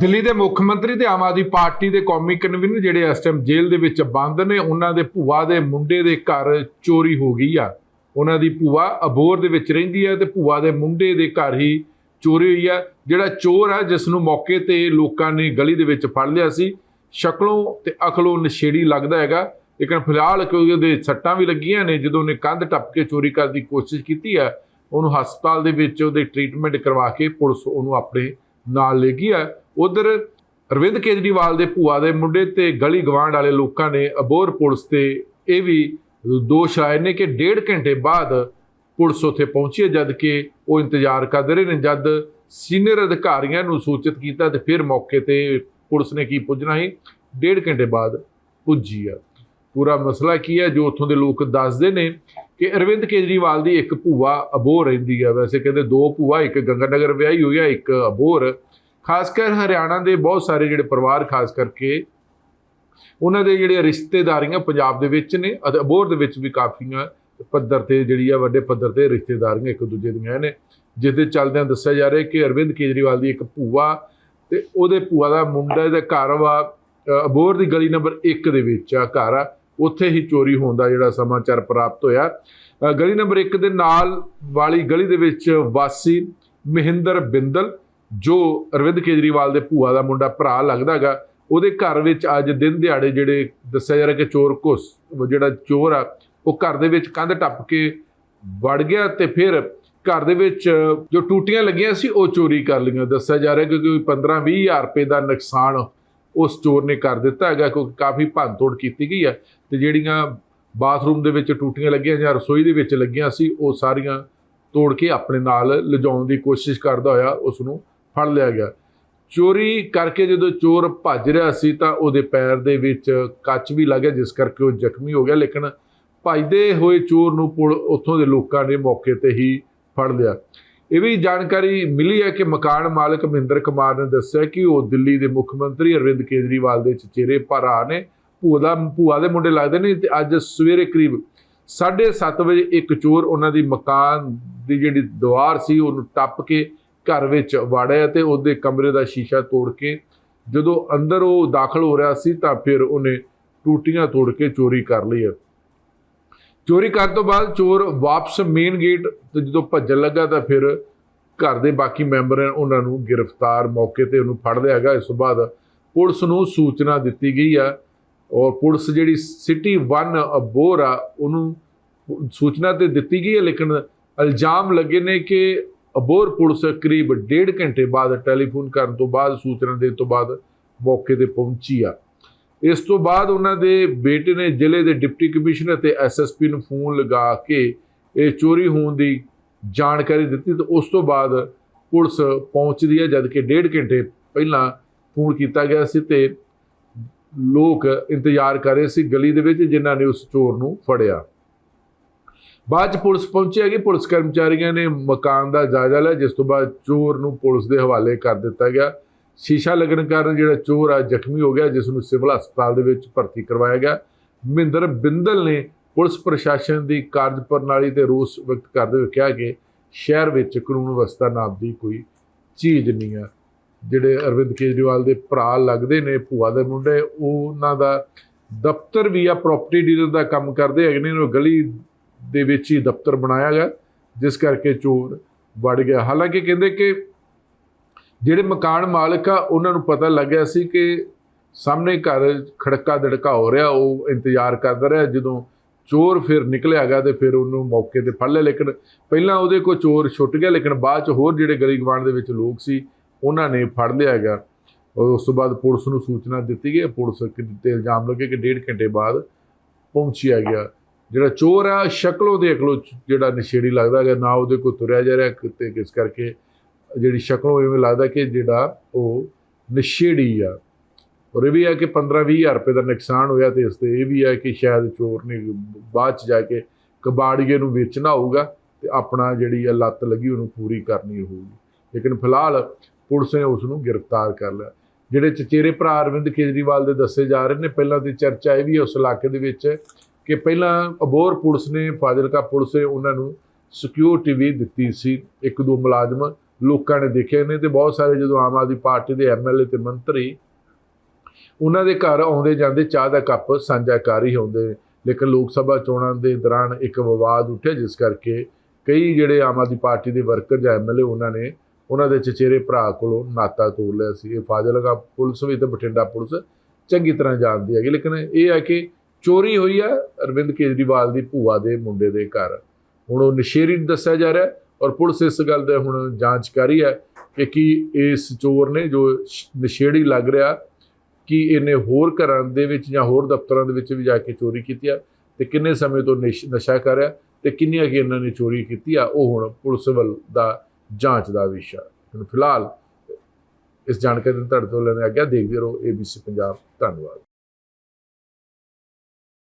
ਦਿੱਲੀ ਦੇ ਮੁੱਖ ਮੰਤਰੀ ਤੇ ਆਮ ਆਦਮੀ ਪਾਰਟੀ ਦੇ ਕੌਮੀ ਕਨਵੀਨਰ ਜਿਹੜੇ ਇਸ ਟਾਈਮ ਜੇਲ੍ਹ ਦੇ ਵਿੱਚ ਬੰਦ ਨੇ, ਉਹਨਾਂ ਦੇ ਭੂਆ ਦੇ ਮੁੰਡੇ ਦੇ ਘਰ ਚੋਰੀ ਹੋ ਗਈ ਆ। ਉਹਨਾਂ ਦੀ ਭੂਆ ਅਬੋਰ ਦੇ ਵਿੱਚ ਰਹਿੰਦੀ ਹੈ ਤੇ ਭੂਆ ਦੇ ਮੁੰਡੇ ਦੇ ਘਰ ਹੀ ਚੋਰੀ ਹੋਈ ਆ। ਜਿਹੜਾ ਚੋਰ ਆ ਜਿਸ ਨੂੰ ਮੌਕੇ ਤੇ ਲੋਕਾਂ ਨੇ ਗਲੀ ਦੇ ਵਿੱਚ ਫੜ ਲਿਆ ਸੀ, ਸ਼ਕਲੋਂ ਤੇ ਅਕਲੋਂ ਨਸ਼ੇੜੀ ਲੱਗਦਾ ਹੈਗਾ। ਲੇਕਿਨ ਫਿਲਹਾਲ ਕਿਉਂਕਿ ਉਹਦੇ ਸੱਟਾਂ ਵੀ ਲੱਗੀਆਂ ਨੇ, ਜਦੋਂ ਉਹਨੇ ਕੰਧ ਟੱਪ ਕੇ ਚੋਰੀ ਕਰਨ ਦੀ ਕੋਸ਼ਿਸ਼ ਕੀਤੀ ਆ, ਉਹਨੂੰ ਹਸਪਤਾਲ ਦੇ ਵਿੱਚ ਉਹਦੇ ਟ੍ਰੀਟਮੈਂਟ ਕਰਵਾ ਕੇ ਪੁਲਿਸ ਉਹਨੂੰ ਆਪਣੇ ਨਾਲ ਲੈ ਗਈ ਆ। ਉਧਰ ਅਰਵਿੰਦ ਕੇਜਰੀਵਾਲ ਦੇ ਭੂਆ ਦੇ ਮੁੰਡੇ ਤੇ ਗਲੀ ਗਵਾਂਡ ਵਾਲੇ ਲੋਕਾਂ ਨੇ ਅਬੋਰ ਪੁਲਿਸ ਤੇ ਇਹ ਵੀ ਦੋਸ਼ ਲਾਏ ਨੇ ਕਿ ਡੇਢ ਘੰਟੇ ਬਾਅਦ ਪੁਲਿਸ ਉੱਥੇ ਪਹੁੰਚੀ ਹੈ, ਜਦ ਕਿ ਉਹ ਇੰਤਜ਼ਾਰ ਕਰਦੇ ਰਹੇ ਨੇ। ਜਦ ਸੀਨੀਅਰ ਅਧਿਕਾਰੀਆਂ ਨੂੰ ਸੂਚਿਤ ਕੀਤਾ ਤੇ ਫਿਰ ਮੌਕੇ ਤੇ ਪੁਲਿਸ ਨੇ ਕੀ ਪੁੱਜਣਾ ਸੀ? ਡੇਢ ਘੰਟੇ ਬਾਅਦ ਪੁੱਜੀ ਆ। ਪੂਰਾ ਮਸਲਾ ਕੀ ਹੈ, ਜੋ ਉੱਥੋਂ ਦੇ ਲੋਕ ਦੱਸਦੇ ਨੇ ਕਿ ਅਰਵਿੰਦ ਕੇਜਰੀਵਾਲ ਦੀ ਇੱਕ ਭੂਆ ਅਬੋਰ ਰਹਿੰਦੀ ਆ। ਵੈਸੇ ਕਹਿੰਦੇ ਦੋ ਭੂਆ, ਇੱਕ ਗੰਗਾਨਗਰ ਵਿਆਹੀ ਹੋਈ ਆ, ਇੱਕ ਅਬੋਹਰ। ਖਾਸ ਕਰ ਹਰਿਆਣਾ ਦੇ ਬਹੁਤ ਸਾਰੇ ਜਿਹੜੇ ਪਰਿਵਾਰ ਖਾਸ ਕਰਕੇ ਉਹਨਾਂ ਦੇ ਜਿਹੜੇ ਰਿਸ਼ਤੇਦਾਰੀਆਂ ਪੰਜਾਬ ਦੇ ਵਿੱਚ ਨੇ ਅਤੇ ਅਬੋਰ ਦੇ ਵਿੱਚ ਵੀ ਕਾਫੀਆਂ ਪੱਧਰ ਤੇ ਜਿਹੜੀ ਆ ਵੱਡੇ ਪੱਧਰ ਤੇ ਰਿਸ਼ਤੇਦਾਰੀਆਂ ਇੱਕ ਦੂਜੇ ਦੀਆਂ ਨੇ ਜਿਸ ਦੇ ਚੱਲਦਿਆਂ ਦੱਸਿਆ ਜਾ ਰਿਹਾ ਕਿ ਅਰਵਿੰਦ ਕੇਜਰੀਵਾਲ ਦੀ ਇੱਕ ਭੂਆ ਤੇ ਉਹਦੇ ਭੂਆ ਦਾ ਮੁੰਡਾ ਦਾ ਘਰ ਵਾ ਅ, ਅਬੋਰ ਦੀ ਗਲੀ ਨੰਬਰ 1 ਦੇ ਵਿੱਚ ਆ ਘਰ ਆ ਉੱਥੇ ਹੀ ਚੋਰੀ ਹੋਣ ਦਾ ਜਿਹੜਾ ਸਮਾਚਾਰ ਪ੍ਰਾਪਤ ਹੋਇਆ। ਗਲੀ ਨੰਬਰ 1 ਦੇ ਨਾਲ ਵਾਲੀ ਗਲੀ ਦੇ ਵਿੱਚ ਵਾਸੀ ਮਹਿੰਦਰ ਬਿੰਦਲ ਜੋ ਅਰਵਿੰਦ ਕੇਜਰੀਵਾਲ ਦੇ ਭੂਆ ਦਾ ਮੁੰਡਾ ਭਰਾ ਲੱਗਦਾਗਾ ਉਹਦੇ ਘਰ ਵਿੱਚ ਅੱਜ ਦਿਨ ਦਿਹਾੜੇ ਜਿਹੜੇ ਦੱਸਿਆ ਜਾ ਰਿਹਾ ਕਿ ਚੋਰ ਘੁਸ, ਜਿਹੜਾ ਚੋਰ ਆ, ਉਹ ਘਰ ਦੇ ਵਿੱਚ ਕੰਧ ਟੱਪ ਕੇ ਵੜ ਗਿਆ ਤੇ ਫਿਰ ਘਰ ਦੇ ਵਿੱਚ ਜੋ ਟੂਟੀਆਂ ਲੱਗੀਆਂ ਸੀ, ਉਹ ਚੋਰੀ ਕਰ ਲਈਆਂ। ਦੱਸਿਆ ਜਾ ਰਿਹਾ ਕਿ ਕੋਈ 15-20 ਹਜ਼ਾਰ ਰੁਪਏ ਦਾ ਨੁਕਸਾਨ ਉਸ ਚੋਰ ਨੇ ਕਰ ਦਿੱਤਾ ਹੈਗਾ, ਕਿਉਂਕਿ ਕਾਫੀ ਭੰਨਤੋੜ ਕੀਤੀ ਗਈ ਹੈ ਤੇ ਜਿਹੜੀਆਂ ਬਾਥਰੂਮ ਦੇ ਵਿੱਚ ਟੂਟੀਆਂ ਲੱਗੀਆਂ ਜਾਂ ਰਸੋਈ ਦੇ ਵਿੱਚ ਲੱਗੀਆਂ ਸੀ, ਉਹ ਸਾਰੀਆਂ ਤੋੜ ਕੇ ਆਪਣੇ ਨਾਲ ਲਿਜਾਉਣ ਦੀ ਕੋਸ਼ਿਸ਼ ਕਰਦਾ ਹੋਇਆ ਉਸ ਨੂੰ ਫੜ ਲਿਆ ਗਿਆ। ਚੋਰੀ ਕਰਕੇ ਜਦੋਂ ਚੋਰ ਭੱਜ ਰਿਹਾ ਸੀ ਤਾਂ ਉਹਦੇ ਪੈਰ ਦੇ ਵਿੱਚ ਕੱਚ ਵੀ ਲੱਗਿਆ ਜਿਸ ਕਰਕੇ ਉਹ ਜ਼ਖਮੀ ਹੋ ਗਿਆ। ਲੇਕਿਨ ਭੱਜਦੇ ਹੋਏ ਚੋਰ ਨੂੰ ਪੁਲ ਉੱਥੋਂ ਦੇ ਲੋਕਾਂ ਨੇ ਮੌਕੇ ਤੇ ਹੀ ਫੜ ਲਿਆ। ਇਹ ਵੀ ਜਾਣਕਾਰੀ ਮਿਲੀ ਹੈ ਕਿ ਮਕਾਨ ਮਾਲਕ ਮਹਿੰਦਰ ਕੁਮਾਰ ਨੇ ਦੱਸਿਆ ਕਿ ਉਹ ਦਿੱਲੀ ਦੇ ਮੁੱਖ ਮੰਤਰੀ ਅਰਵਿੰਦ ਕੇਜਰੀਵਾਲ ਦੇ ਚਚੇਰੇ ਭਰਾ ਨੇ। ਭੂਆ ਦਾ, ਭੂਆ ਦੇ ਮੁੰਡੇ ਲੱਗਦੇ ਨੇ ਤੇ ਅੱਜ ਸਵੇਰੇ ਕਰੀਬ 7:30 ਵਜੇ ਇੱਕ ਚੋਰ ਉਹਨਾਂ ਦੀ ਮਕਾਨ ਦੀ ਜਿਹੜੀ ਦੀਵਾਰ ਸੀ, ਉਹਨੂੰ ਟੱਪ ਕੇ ਘਰ ਵਿੱਚ ਵਾੜਿਆ ਤੇ ਉਹਦੇ ਕਮਰੇ ਦਾ ਸ਼ੀਸ਼ਾ ਤੋੜ ਕੇ ਜਦੋਂ ਅੰਦਰ ਉਹ ਦਾਖਲ ਹੋ ਰਿਹਾ ਸੀ ਤਾਂ ਫਿਰ ਉਹਨੇ ਟੂਟੀਆਂ ਤੋੜ ਕੇ ਚੋਰੀ ਕਰ ਲਈ ਹੈ। ਚੋਰੀ ਕਰਨ ਤੋਂ ਬਾਅਦ ਚੋਰ ਵਾਪਸ ਮੇਨ ਗੇਟ ਤੇ ਜਦੋਂ ਭੱਜਣ ਲੱਗਾ ਤਾਂ ਫਿਰ ਘਰ ਦੇ ਬਾਕੀ ਮੈਂਬਰ ਉਹਨਾਂ ਨੂੰ ਗ੍ਰਿਫਤਾਰ ਮੌਕੇ ਤੇ ਉਹਨੂੰ ਫੜ ਲਿਆ ਗਿਆ ਇਸ ਤੋਂ ਬਾਅਦ ਪੁਲਿਸ ਨੂੰ ਸੂਚਨਾ ਦਿੱਤੀ ਗਈ ਆ ਔਰ ਪੁਲਿਸ ਜਿਹੜੀ ਸਿਟੀ 1 ਅਬੋਰ ਆ, ਉਹਨੂੰ ਸੂਚਨਾ ਤੇ ਦਿੱਤੀ ਗਈ ਹੈ, ਲੇਕਿਨ ਇਲਜ਼ਾਮ ਲੱਗੇ ਨੇ ਕਿ ਅਬੋਰ ਪੁਲਿਸ ਕਰੀਬ ਡੇਢ ਘੰਟੇ ਬਾਅਦ ਟੈਲੀਫੋਨ ਕਰਨ ਤੋਂ ਬਾਅਦ, ਸੂਚਨਾ ਦੇਣ ਤੋਂ ਬਾਅਦ ਮੌਕੇ ਤੇ ਪਹੁੰਚੀ ਆ। ਇਸ ਤੋਂ ਬਾਅਦ ਉਹਨਾਂ ਦੇ ਬੇਟੇ ਨੇ ਜ਼ਿਲ੍ਹੇ ਦੇ ਡਿਪਟੀ ਕਮਿਸ਼ਨਰ ਤੇ ਐਸਐਸਪੀ ਨੂੰ ਫੋਨ ਲਗਾ ਕੇ ਇਹ ਚੋਰੀ ਹੋਣ ਦੀ ਜਾਣਕਾਰੀ ਦਿੱਤੀ ਤੇ ਉਸ ਤੋਂ ਬਾਅਦ ਪੁਲਿਸ ਪਹੁੰਚਦੀ ਹੈ ਜਦ ਕਿ ਡੇਢ ਘੰਟੇ ਪਹਿਲਾਂ ਫੋਨ ਕੀਤਾ ਗਿਆ ਸੀ ਤੇ ਲੋਕ ਇੰਤਜ਼ਾਰ ਕਰ ਰਹੇ ਸੀ ਗਲੀ ਦੇ ਵਿੱਚ, ਜਿਨ੍ਹਾਂ ਨੇ ਉਸ ਚੋਰ ਨੂੰ ਫੜਿਆ। ਬਾਅਦ ਚ ਪੁਲਿਸ ਪਹੁੰਚੀ ਹੈਗੀ, ਪੁਲਿਸ ਕਰਮਚਾਰੀਆਂ ਨੇ ਮਕਾਨ ਦਾ ਜਾਇਜ਼ਾ ਲਿਆ, ਜਿਸ ਤੋਂ ਬਾਅਦ ਚੋਰ ਨੂੰ ਪੁਲਿਸ ਦੇ ਹਵਾਲੇ ਕਰ ਦਿੱਤਾ ਗਿਆ। ਸ਼ੀਸ਼ਾ ਲੱਗਣ ਕਾਰਨ ਜਿਹੜਾ ਚੋਰ ਆ, ਜ਼ਖਮੀ ਹੋ ਗਿਆ, ਜਿਸ ਨੂੰ ਸਿਵਲ ਹਸਪਤਾਲ ਦੇ ਵਿੱਚ ਭਰਤੀ ਕਰਵਾਇਆ ਗਿਆ। ਮਹਿੰਦਰ ਬਿੰਦਲ ਨੇ ਪੁਲਿਸ ਪ੍ਰਸ਼ਾਸਨ ਦੀ ਕਾਰਜ ਪ੍ਰਣਾਲੀ ਤੇ ਰੋਸ ਵਿਅਕਤ ਕਰਦੇ ਹੋਏ ਕਿਹਾ ਕਿ ਸ਼ਹਿਰ ਵਿੱਚ ਕਾਨੂੰਨ ਵਿਵਸਥਾ ਨਾਮ ਦੀ ਕੋਈ ਚੀਜ਼ ਨਹੀਂ ਆ। ਜਿਹੜੇ ਅਰਵਿੰਦ ਕੇਜਰੀਵਾਲ ਦੇ ਭਰਾ ਲੱਗਦੇ ਨੇ, ਭੂਆ ਦੇ ਮੁੰਡੇ, ਉਹਨਾਂ ਦਾ ਦਫ਼ਤਰ ਵੀ ਆ ਪ੍ਰਾਪਰਟੀ ਡੀਲਰ ਦਾ ਕੰਮ ਕਰਦੇ ਹੈਗੇ ਨੇ, ਉਹ ਗਲੀ ਦੇ ਵਿੱਚ ਹੀ ਦਫ਼ਤਰ ਬਣਾਇਆ ਗਿਆ, ਜਿਸ ਕਰਕੇ ਚੋਰ ਵੜ ਗਿਆ। ਹਾਲਾਂਕਿ ਕਹਿੰਦੇ ਕਿ ਜਿਹੜੇ ਮਕਾਨ ਮਾਲਕ ਆ, ਉਹਨਾਂ ਨੂੰ ਪਤਾ ਲੱਗਿਆ ਸੀ ਕਿ ਸਾਹਮਣੇ ਘਰ ਖੜਕਾ ਦੜਕਾ ਹੋ ਰਿਹਾ, ਉਹ ਇੰਤਜ਼ਾਰ ਕਰਦਾ ਰਿਹਾ। ਜਦੋਂ ਚੋਰ ਫਿਰ ਨਿਕਲਿਆ ਗਿਆ ਤੇ ਫਿਰ ਉਹਨੂੰ ਮੌਕੇ ਤੇ ਫੜ ਲਿਆ, ਲੇਕਿਨ ਪਹਿਲਾਂ ਉਹਦੇ ਕੋਲ ਚੋਰ ਛੁੱਟ ਗਿਆ, ਲੇਕਿਨ ਬਾਅਦ ਚ ਹੋਰ ਜਿਹੜੇ ਗਲੀ ਗਵਾਂਡ ਦੇ ਵਿੱਚ ਲੋਕ ਸੀ, ਉਹਨਾਂ ਨੇ ਫੜ ਲਿਆ ਗਿਆ ਔਰ ਉਸ ਤੋਂ ਬਾਅਦ ਪੁਲਿਸ ਨੂੰ ਸੂਚਨਾ ਦਿੱਤੀ ਗਈ, ਪੁਲਿਸ ਤੇ ਇਲਜ਼ਾਮ ਲੱਗੇ ਕਿ ਡੇਢ ਘੰਟੇ ਬਾਅਦ ਪਹੁੰਚਿਆ ਗਿਆ। ਜਿਹੜਾ ਚੋਰ ਆ, ਸ਼ਕਲੋਂ ਦੇ ਅਕਲੋ ਜਿਹੜਾ ਨਸ਼ੇੜੀ ਲੱਗਦਾ ਹੈਗਾ, ਨਾ ਉਹਦੇ ਕੋਲ ਤੁਰਿਆ ਜਾ ਰਿਹਾ ਕਿਤੇ, ਕਿਸ ਕਰਕੇ ਜਿਹੜੀ ਸ਼ਕਲੋਂ ਐਵੇਂ ਲੱਗਦਾ ਕਿ ਜਿਹੜਾ ਉਹ ਨਸ਼ੇੜੀ ਆ। ਔਰ ਇਹ ਵੀ ਆ ਕਿ 15-20 ਹਜ਼ਾਰ ਰੁਪਏ ਦਾ ਨੁਕਸਾਨ ਹੋਇਆ ਤੇ ਇਸ ਤੇ ਇਹ ਵੀ ਆ ਕਿ ਸ਼ਾਇਦ ਚੋਰ ਨੇ ਬਾਅਦ ਚ ਜਾ ਕੇ ਕਬਾੜੀਏ ਨੂੰ ਵੇਚਣਾ ਹੋਊਗਾ ਤੇ ਆਪਣਾ ਜਿਹੜੀ ਆ ਲੱਤ ਲੱਗੀ ਉਹਨੂੰ ਪੂਰੀ ਕਰਨੀ ਹੋਊਗੀ। ਲੇਕਿਨ ਫਿਲਹਾਲ ਪੁਲਿਸ ਨੇ ਉਸ ਨੂੰ ਗ੍ਰਿਫਤਾਰ ਕਰ ਲਿਆ। ਜਿਹੜੇ ਚਚੇਰੇ ਭਰਾ ਅਰਵਿੰਦ ਕੇਜਰੀਵਾਲ ਦੇ ਦੱਸੇ ਜਾ ਰਹੇ ਨੇ, ਪਹਿਲਾਂ ਦੀ ਚਰਚਾ ਇਹ ਵੀ ਹੈ ਉਸ ਇਲਾਕੇ ਦੇ ਵਿੱਚ ਕਿ ਪਹਿਲਾਂ ਅਬੋਰ ਪੁਲਿਸ ਨੇ, ਫਾਜ਼ਿਲਕਾ ਪੁਲਿਸ ਨੇ ਉਹਨਾਂ ਨੂੰ ਸਿਕਿਉਰਿਟੀ ਵੀ ਦਿੱਤੀ ਸੀ, ਇੱਕ ਦੋ ਮੁਲਾਜ਼ਮ ਲੋਕਾਂ ਨੇ ਦੇਖੇ ਨੇ ਤੇ ਬਹੁਤ ਸਾਰੇ ਜਦੋਂ ਆਮ ਆਦਮੀ ਪਾਰਟੀ ਦੇ ਐਮਐਲਏ ਤੇ ਮੰਤਰੀ, ਉਹਨਾਂ ਦੇ ਘਰ ਆਉਂਦੇ ਜਾਂਦੇ ਚਾਹ ਦਾ ਕੱਪ ਸਾਂਝਾ ਕਰ ਹੀ ਹੁੰਦੇ ਲੇਕਿਨ ਲੋਕ ਸਭਾ ਚੋਣਾਂ ਦੇ ਦੌਰਾਨ ਇੱਕ ਵਿਵਾਦ ਉੱਠਿਆ, ਜਿਸ ਕਰਕੇ ਕਈ ਜਿਹੜੇ ਆਮ ਆਦਮੀ ਪਾਰਟੀ ਦੇ ਵਰਕਰ ਜਾਂ ਐਮਐਲਏ ਉਹਨਾਂ ਨੇ ਉਹਨਾਂ ਦੇ ਚਚੇਰੇ ਭਰਾ ਕੋਲੋਂ ਨਾਤਾ ਤੋੜ ਲਿਆ ਸੀ। ਇਹ ਫਾਜ਼ਿਲਕਾ ਪੁਲਿਸ ਵੀ ਤੇ ਬਠਿੰਡਾ ਪੁਲਿਸ ਚੰਗੀ ਤਰ੍ਹਾਂ ਜਾਣਦੀ ਹੈਗੀ। ਲੇਕਿਨ ਇਹ ਹੈ ਕਿ ਚੋਰੀ ਹੋਈ ਹੈ ਅਰਵਿੰਦ ਕੇਜਰੀਵਾਲ ਦੀ ਭੂਆ ਦੇ ਮੁੰਡੇ ਦੇ ਘਰ। ਹੁਣ ਉਹ ਨਸ਼ੇਰੀ ਦੱਸਿਆ ਜਾ ਰਿਹਾ ਔਰ ਪੁਲਿਸ ਇਸ ਗੱਲ ਦਾ ਹੁਣ ਜਾਂਚ ਕਰ ਰਹੀ ਹੈ ਕਿ ਕੀ ਇਸ ਚੋਰ ਨੇ ਜੋ ਸ਼- ਨਸ਼ੇੜੀ ਲੱਗ ਰਿਹਾ, ਕਿ ਇਹਨੇ ਹੋਰ ਘਰਾਂ ਦੇ ਵਿੱਚ ਜਾਂ ਹੋਰ ਦਫ਼ਤਰਾਂ ਦੇ ਵਿੱਚ ਵੀ ਜਾ ਕੇ ਚੋਰੀ ਕੀਤੀ ਆ ਤੇ ਕਿੰਨੇ ਸਮੇਂ ਤੋਂ ਨਸ਼- ਨਸ਼ਾ ਕਰ ਰਿਹਾ ਤੇ ਕਿੰਨੀਆਂ ਕਿ ਇਹਨਾਂ ਨੇ ਚੋਰੀ ਕੀਤੀ ਆ, ਉਹ ਹੁਣ ਪੁਲਿਸ ਵੱਲ ਦਾ ਜਾਂਚ ਦਾ ਵਿਸ਼ਾ ਹੁਣ ਫਿਲਹਾਲ ਇਸ ਜਾਣਕਾਰੀ ਨੂੰ ਤੁਹਾਡੇ ਤੋਂ ਲੈਣ ਆ ਗਿਆ ਦੇਖਦੇ ਰਹੋ ABC ਪੰਜਾਬ ਧੰਨਵਾਦ।